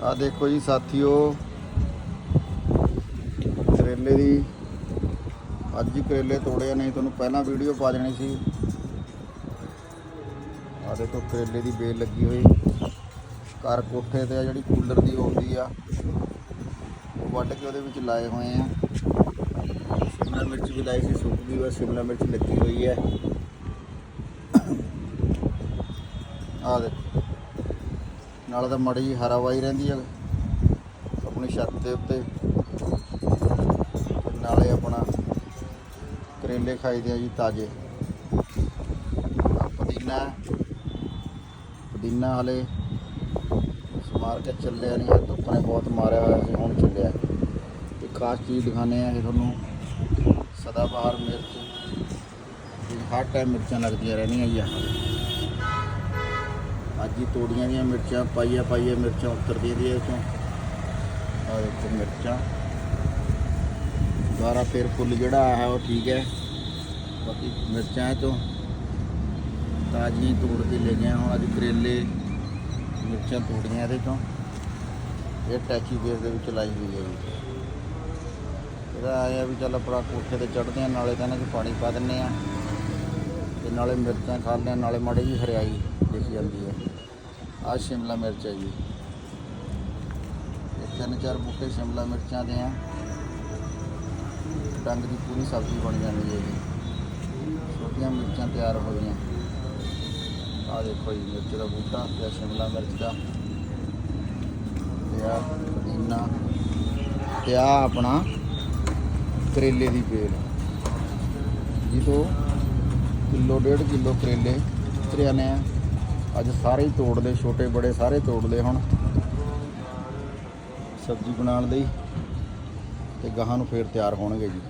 ਆ ਦੇਖੋ ਜੀ ਸਾਥੀਓ, ਕਰੇਲੇ ਦੀ, ਅੱਜ ਹੀ ਕਰੇਲੇ ਤੋੜੇ ਨਹੀਂ ਤੁਹਾਨੂੰ ਪਹਿਲਾਂ ਵੀਡੀਓ ਪਾ ਦੇਣੀ ਸੀ। ਆ ਦੇਖੋ ਕਰੇਲੇ ਦੀ ਬੇਲ ਲੱਗੀ ਹੋਈ। ਘਰ ਕੋਠੇ ਤੇ ਆ ਜਿਹੜੀ ਕੂਲਰ ਦੀ ਆਉਂਦੀ ਆ, ਉਹ ਵੱਢ ਕੇ ਉਹਦੇ ਵਿੱਚ ਲਾਏ ਹੋਏ ਆ। ਸ਼ਿਮਲਾ ਮਿਰਚ ਵੀ ਲਾਈ ਸੀ, ਸੁੱਕ ਗਈ ਵਾ ਸ਼ਿਮਲਾ ਮਿਰਚ ਲੱਗੀ ਹੋਈ ਹੈ। ਆ ਦੇਖੋ। ਨਾਲ ਤਾਂ ਮੜੀ ਜੀ ਹਰਾਵਾਈ ਰਹਿੰਦੀ ਹੈ ਆਪਣੀ ਛੱਤ ਦੇ ਉੱਤੇ। ਨਾਲੇ ਆਪਣਾ ਕਰੇਲੇ ਖਾਈਦੇ ਆ ਜੀ ਤਾਜ਼ੇ। ਪੁਦੀਨਾ ਪੁਦੀਨਾ ਹਲੇ ਮਾਰ ਕੇ ਚੱਲਿਆ ਨਹੀਂ। ਹੈ ਧੁੱਪ ਨੇ ਬਹੁਤ ਮਾਰਿਆ ਹੋਇਆ ਸੀ, ਹੁਣ ਚੱਲਿਆ। ਇੱਕ ਖਾਸ ਚੀਜ਼ ਦਿਖਾਣੇ ਆ ਇਹ ਤੁਹਾਨੂੰ। ਸਦਾ ਬਹਾਰ ਮਿਰਚ ਹਰ ਟਾਈਮ ਮਿਰਚਾਂ ਲੱਗਦੀਆਂ ਰਹਿਣੀਆਂ ਜੀ ਆ ਅੱਜ ਹੀ ਤੋੜੀਆਂ ਦੀਆਂ ਮਿਰਚਾਂ, ਪਾਈਆ ਪਾਈਆ ਮਿਰਚਾਂ, ਉਤਰਦੀਆਂ ਦੀਆਂ ਇਹ ਚੋਂ ਆਹ ਦੇਖੋ ਮਿਰਚਾਂ। ਦੁਬਾਰਾ ਫਿਰ ਫੁੱਲ ਜਿਹੜਾ ਆਇਆ ਹੈ ਉਹ ਠੀਕ ਹੈ। ਬਾਕੀ ਮਿਰਚਾਂ ਇਹ ਚੋਂ ਤਾਜ਼ੀਆਂ ਤੋੜ ਕੇ ਲੈ ਗਏ ਹੁਣ ਅੱਜ ਕਰੇਲੇ, ਮਿਰਚਾਂ ਤੋੜੀਆਂ ਇਹਦੇ ਚੋਂ। ਇਹ ਟੈਚੀ ਬੇਸ ਦੇ ਵਿੱਚ ਲਾਈ ਹੋਈ ਹੈ ਜੀ। ਇਹਦਾ ਆਇਆ ਵੀ ਚੱਲ ਆਪਣਾ ਕੋਠੇ ਤੇ ਚੜ੍ਹਦੇ ਆ, ਨਾਲੇ ਕਹਿੰਦੇ ਕਿ ਪਾਣੀ ਪਾ ਦਿੰਨੇ ਆ। ਤੇ ਨਾਲੇ ਮਿਰਚਾਂ ਖਾ ਲੈਂਦੇ ਨਾਲੇ ਮਾੜੀ ਜੀ ਹਰਿਆਈ ਦਿਖ ਜਾਂਦੀ ਹੈ। ਆਹ ਸ਼ਿਮਲਾ ਮਿਰਚ ਹੈ ਜੀ। ਇਹ ਤਿੰਨ ਚਾਰ ਬੂਟੇ ਸ਼ਿਮਲਾ ਮਿਰਚਾਂ ਦੇ ਆ। ਡੰਗ ਦੀ ਪੂਰੀ ਸਬਜ਼ੀ ਬਣ ਜਾਂਦੀ ਹੈ ਜੀ। ਛੋਟੀਆਂ ਮਿਰਚਾਂ ਤਿਆਰ ਹੋ ਗਈਆਂ। ਆਹ ਦੇਖੋ ਜੀ, ਮਿਰਚ ਦਾ ਬੂਟਾ ਤੇ ਸ਼ਿਮਲਾ ਮਿਰਚ ਦਾ। ਤੇ ਆ ਪੁਦੀਨਾ ਤੇ ਆ ਆਪਣਾ ਕਰੇਲੇ ਦੀ ਬੇਲ ਜਿਹਤੋਂ ਕਿਲੋ, ਡੇਢ ਕਿਲੋ ਕਰੇਲੇ ਉਤਰਿਆ ਨੇ ਅੱਜ ਸਾਰੇ ਹੀ ਤੋੜ ਲਏ ਛੋਟੇ ਬੜੇ ਸਾਰੇ ਤੋੜ ਲਏ ਹੁਣ। ਸਬਜ਼ੀ ਬਣਾਉਣ ਲਈ ਤੇ ਗਾਹਾਂ ਨੂੰ ਫੇਰ ਤਿਆਰ ਹੋਣਗੇ ਜੀ।